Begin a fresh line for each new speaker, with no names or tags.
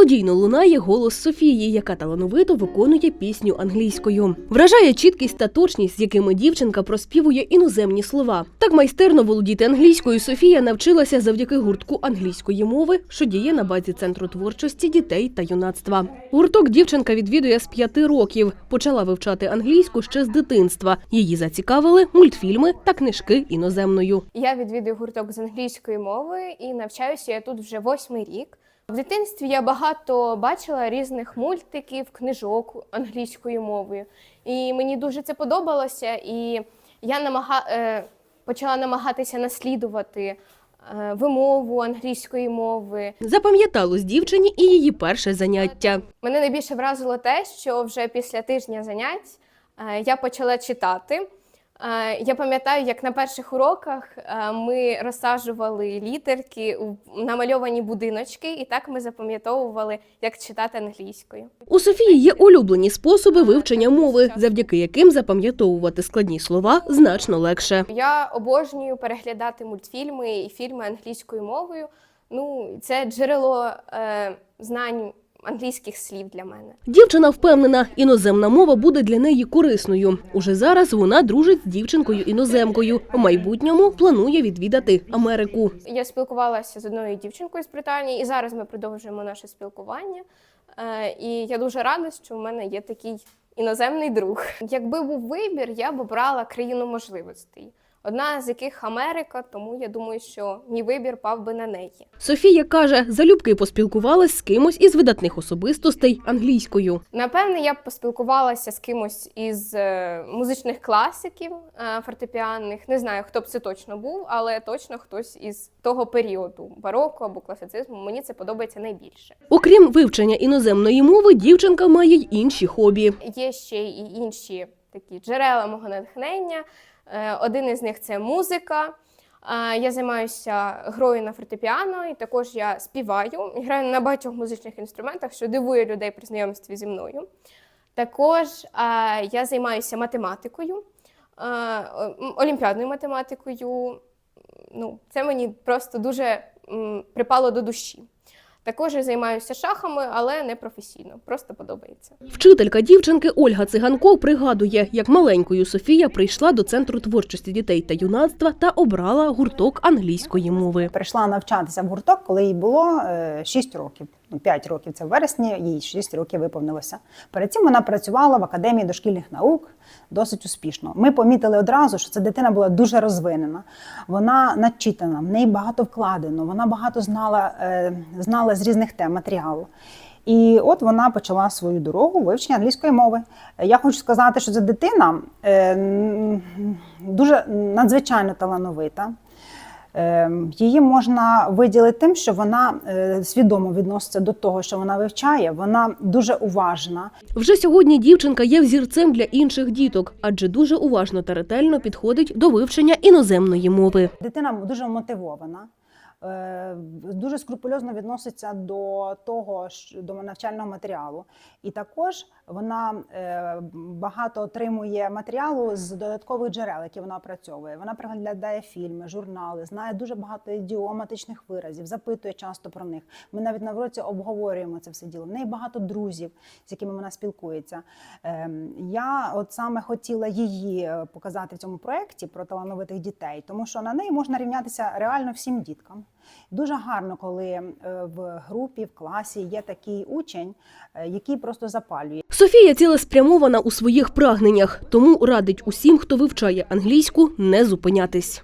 Мелодійно лунає голос Софії, яка талановито виконує пісню англійською. Вражає чіткість та точність, з якими дівчинка проспівує іноземні слова. Так майстерно володіти англійською Софія навчилася завдяки гуртку англійської мови, що діє на базі центру творчості дітей та юнацтва. Гурток дівчинка відвідує з п'яти років. Почала вивчати англійську ще з дитинства. Її зацікавили мультфільми та книжки іноземною.
Я відвідую гурток з англійської мови і навчаюся я тут вже восьмий рік. В дитинстві я багато бачила різних мультиків, книжок англійською мовою. І мені дуже це подобалося. І я намага... е, почала намагатися наслідувати е, вимову англійської мови.
Запам'яталось дівчині і її перше заняття.
Мене найбільше вразило те, що вже після тижня занять е, я почала читати. Е, Я пам'ятаю, як на перших уроках е, ми розсаджували літерки у намальовані будиночки, і так ми запам'ятовували, як читати англійською.
У Софії є улюблені способи вивчення мови, завдяки яким запам'ятовувати складні слова значно легше.
Я обожнюю переглядати мультфільми і фільми англійською мовою. Ну, це джерело е, знань англійських слів для мене.
Дівчина впевнена, іноземна мова буде для неї корисною. Уже зараз вона дружить з дівчинкою іноземкою. У майбутньому планує відвідати Америку.
Я спілкувалася з одною дівчинкою з Британії, і зараз ми продовжуємо наше спілкування. Е, І я дуже рада, що в мене є такий іноземний друг. Якби був вибір, я б обрала країну можливостей. Одна з яких Америка, тому я думаю, що мій вибір пав би на неї.
Софія каже, залюбки поспілкувалась з кимось із видатних особистостей англійською.
Напевне, я б поспілкувалася з кимось із е, музичних класиків е, фортепіанних. Не знаю, хто б це точно був, але точно хтось із того періоду бароко або класицизму. Мені це подобається найбільше.
Окрім вивчення іноземної мови, дівчинка має й інші хобі.
Є ще і інші такі джерела мого натхнення. Е, Один із них це музика. Е, Я займаюся грою на фортепіано, і також я співаю. Граю на багатьох музичних інструментах, що дивує людей при знайомстві зі мною. Також е, я займаюся математикою, олімпіадною математикою. Ну, це мені просто дуже припало до душі. Також я займаюся шахами, але не професійно, просто подобається.
Вчителька дівчинки Ольга Циганко пригадує, як маленькою Софія прийшла до центру творчості дітей та юнацтва та обрала гурток англійської мови.
Прийшла навчатися в гурток, коли їй було е, 6 років. Ну, 5 років це в вересні, їй 6 років виповнилося. Перед цим вона працювала в академії дошкільних наук досить успішно. Ми помітили одразу, що ця дитина була дуже розвинена. Вона начитана, в неї багато вкладено, вона багато знала, е, знала з різних тем матеріалу. І от вона почала свою дорогу вивчення англійської мови. Я хочу сказати, що ця дитина е, дуже надзвичайно талановита. Е, Її можна виділити тим, що вона е, свідомо відноситься до того, що вона вивчає. Вона дуже уважна.
Вже сьогодні дівчинка є взірцем для інших діток, адже дуже уважно та ретельно підходить до вивчення іноземної мови.
Дитина дуже мотивована, дуже скрупульозно відноситься до того, до навчального матеріалу. І також вона е, багато отримує матеріалу з додаткових джерел, які вона опрацьовує. Вона переглядає фільми, журнали, знає дуже багато ідіоматичних виразів, запитує часто про них. Ми навіть на вроці обговорюємо це все діло. В неї багато друзів, з якими вона спілкується. Ем, Я от саме хотіла її е, показати в цьому проєкті про талановитих дітей, тому що на неї можна рівнятися реально всім діткам. Дуже гарно, коли е, в групі, в класі є такий учень, е, який просто запалює.
Софія цілеспрямована у своїх прагненнях, тому радить усім, хто вивчає англійську, не зупинятись.